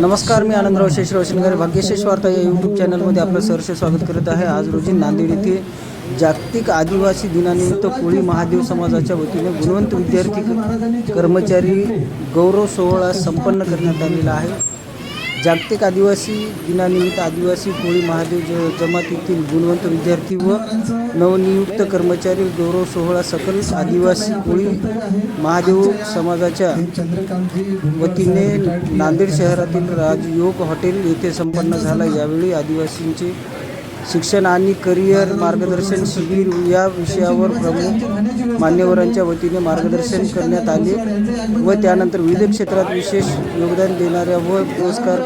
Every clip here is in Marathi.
नमस्कार मी आनंदराव शेष रोशनकर भाग्यशेष वार्ता या यूट्यूब चॅनलमध्ये आपलं सहर्ष स्वागत करत आहे. आज रोजी नांदेड येथे जागतिक आदिवासी दिनानिमित्त कोळी महादेव समाजाच्या वतीने गुणवंत विद्यार्थी कर्मचारी गौरव सोहळा संपन्न करण्यात आलेला आहे. जागतिक आदिवासी दिनानिमित्त आदिवासी कोळी महादेव ज जमातीतील गुणवंत विद्यार्थी व नवनियुक्त कर्मचारी गौरव सोहळा सकल आदिवासी कोळी महादेव समाजाच्या वतीने नांदेड शहरातील राजयोग हॉटेल येथे संपन्न झाला. यावेळी आदिवासींचे शिक्षण आणि करिअर मार्गदर्शन शिबिर या विषयावर प्रमुख मान्यवरांच्या वतीने मार्गदर्शन करण्यात आले व त्यानंतर विविध क्षेत्रात विशेष योगदान देणाऱ्या व पुरस्कार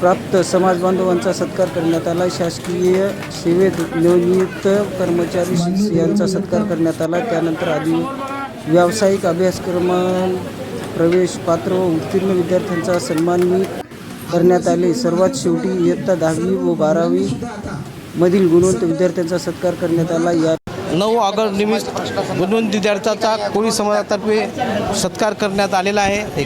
प्राप्त समाजबांधवांचा सत्कार करण्यात आला. शासकीय सेवेत नवनियुक्त कर्मचारी यांचा सत्कार करण्यात आला. त्यानंतर आधी व्यावसायिक अभ्यासक्रम प्रवेश पात्र व उत्तीर्ण विद्यार्थ्यांचा सन्मान करण्यात आले. सर्वात शेवटी इयत्ता दहावी व बारावी मधील गुणवंत विद्यार्थ्यांचा सत्कार करण्यात आला. या नऊ ऑगस्ट निमित्त गुणवंत विद्यार्थ्याचा कोळी समाजातर्फे सत्कार करण्यात आलेला आहे.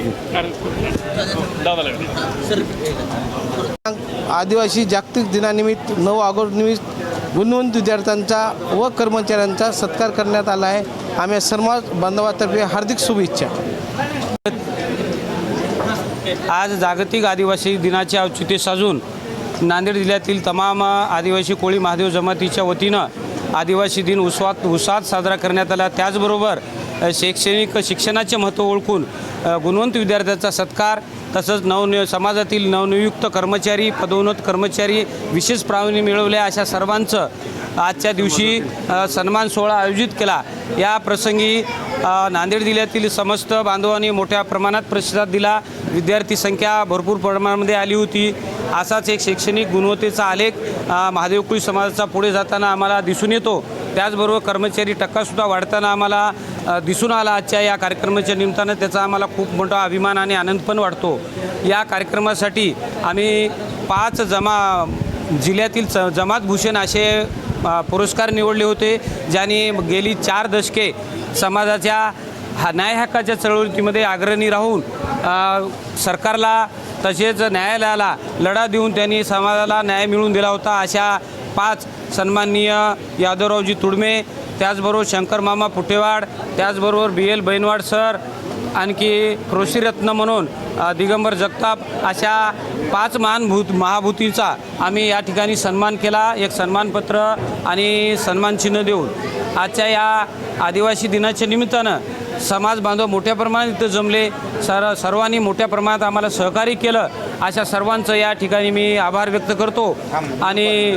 आदिवासी जागतिक दिनानिमित्त नऊ ऑगस्ट निमित्त गुणवंत विद्यार्थ्यांचा व कर्मचाऱ्यांचा सत्कार करण्यात आला आहे. आम्ही समाज बांधवातर्फे हार्दिक शुभेच्छा. आज जागतिक आदिवासी दिनाचे औचित्य साजून नांदेड जिल्ह्यातील तमाम आदिवासी कोळी महादेव जमातीच्या वतीनं आदिवासी दिन उत्सवात उत्साहात साजरा करण्यात आला. त्याचबरोबर शैक्षणिक शिक्षणाचे महत्त्व ओळखून गुणवंत विद्यार्थ्याचा सत्कार तसंच नवनि समाजातील नवनियुक्त कर्मचारी पदोन्नत कर्मचारी विशेष प्रावीण्य मिळवल्या अशा सर्वांचं आजच्या दिवशी सन्मान सोहळा आयोजित केला. या प्रसंगी नांदेड जिल्ह्यातील समस्त बांधवांनी मोठ्या प्रमाणात प्रतिसाद दिला. विद्यार्थी संख्या भरपूर प्रमाणामध्ये आली होती. असाच एक शैक्षणिक गुणवत्तेचा आलेख महादेव महादेवकुळी समाजाचा पुढे जाताना आम्हाला दिसून येतो. त्याचबरोबर कर्मचारी टक्कासुद्धा वाढताना आम्हाला दिसून आला आजच्या या कार्यक्रमाच्या निमित्तानं. त्याचा आम्हाला खूप मोठा अभिमान आणि आनंद पण वाटतो या कार्यक्रमासाठी आम्ही पाच जमा जिल्ह्यातील ज जमातभूषण असे पुरस्कार निवडले होते ज्याने गेली चार दशके समाजाच्या हा न्याय हक्काच्या चळवळीमध्ये अग्रणी राहून सरकारला तसेच न्यायालयाला लढा देऊन त्यांनी समाजाला न्याय मिळवून दिला होता. अशा पाच सन्माननीय यादवरावजी तुडमे त्याचबरोबर शंकर मामा पुटेवाड त्याचबरोबर बी एल बैनवाड सर आणखी कृषीरत्न म्हणून दिगंबर जगताप अशा पाच महानभूत महाभूतीचा आम्ही या ठिकाणी सन्मान केला. एक सन्मानपत्र आणि सन्मान चिन्ह देऊन आजच्या या आदिवासी दिनाच्या निमित्तानं समाज बांधव मोठ्या प्रमाणात इथं जमले. सर सर्वांनी मोठ्या प्रमाणात आम्हाला सहकार्य केलं. अशा सर्वांचं या ठिकाणी मी आभार व्यक्त करतो. आणि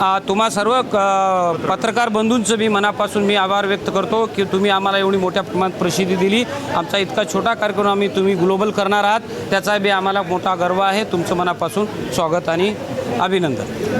तुम्हा सर्व क- पत्रकार बंधूंचं मी मनापासून मी आभार व्यक्त करतो की तुम्ही आम्हाला एवढी मोठ्या प्रमाणात प्रसिद्धी दिली. आमचा इतका छोटा कार्यक्रम आम्ही तुम्ही ग्लोबल करणार आहात. त्याचा बी आम्हाला मोठा गर्व आहे. तुमचं मनापासून स्वागत आणि अभिनंदन.